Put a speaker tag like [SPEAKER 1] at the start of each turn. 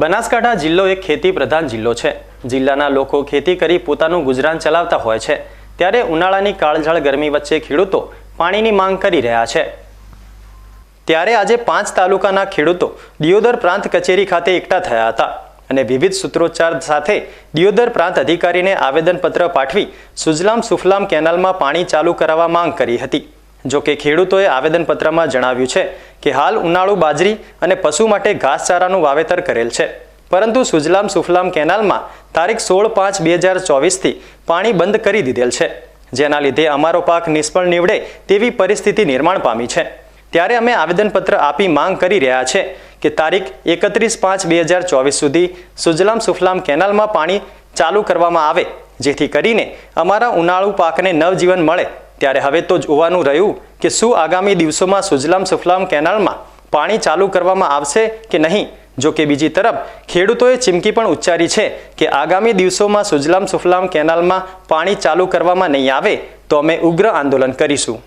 [SPEAKER 1] બનાસકાંઠા જિલ્લો એક ખેતી પ્રધાન જિલ્લો છે. જિલ્લાના લોકો ખેતી કરી પોતાનું ગુજરાન ચલાવતા હોય છે. ત્યારે ઉનાળાની કાળઝાળ ગરમી વચ્ચે ખેડૂતો પાણીની માંગ કરી રહ્યા છે. ત્યારે આજે પાંચ તાલુકાના ખેડૂતો દિયોદર પ્રાંત કચેરી ખાતે એકઠા થયા હતા અને વિવિધ સૂત્રોચ્ચાર સાથે દિયોદર પ્રાંત અધિકારીને આવેદનપત્ર પાઠવી સુજલામ સુફલામ કેનાલમાં પાણી ચાલુ કરાવવા માંગ કરી હતી. જો કે ખેડૂતોએ આવેદનપત્રમાં જણાવ્યું છે કે હાલ ઉનાળુ બાજરી અને પશુ માટે ઘાસચારાનું વાવેતર કરેલ છે. પરંતુ સુજલામ સુફલામ કેનાલમાં તારીખ સોળ પાંચ બે હજાર ચોવીસથી પાણી બંધ કરી દીધેલ છે. જેના લીધે અમારો પાક નિષ્ફળ નીવડે તેવી પરિસ્થિતિ નિર્માણ પામી છે. ત્યારે અમે આવેદનપત્ર આપી માંગ કરી રહ્યા છે કે તારીખ એકત્રીસ પાંચ બે હજાર ચોવીસ સુધી સુજલામ સુફલામ કેનાલમાં પાણી ચાલુ કરવામાં આવે, જેથી કરીને અમારા ઉનાળુ પાકને નવજીવન મળે. ત્યારે હવે તો જોવાનું રહ્યું કે શું આગામી દિવસોમાં સુજલામ સુફલામ કેનાલમાં પાણી ચાલુ કરવામાં આવશે કે નહીં? જો કે બીજી તરફ, ખેડૂતોએ ચીમકી પણ ઉચ્ચારી છે કે આગામી દિવસોમાં સુજલામ સુફલામ કેનાલમાં પાણી ચાલુ કરવામાં નહીં આવે, તો અમે ઉગ્ર આંદોલન કરીશું.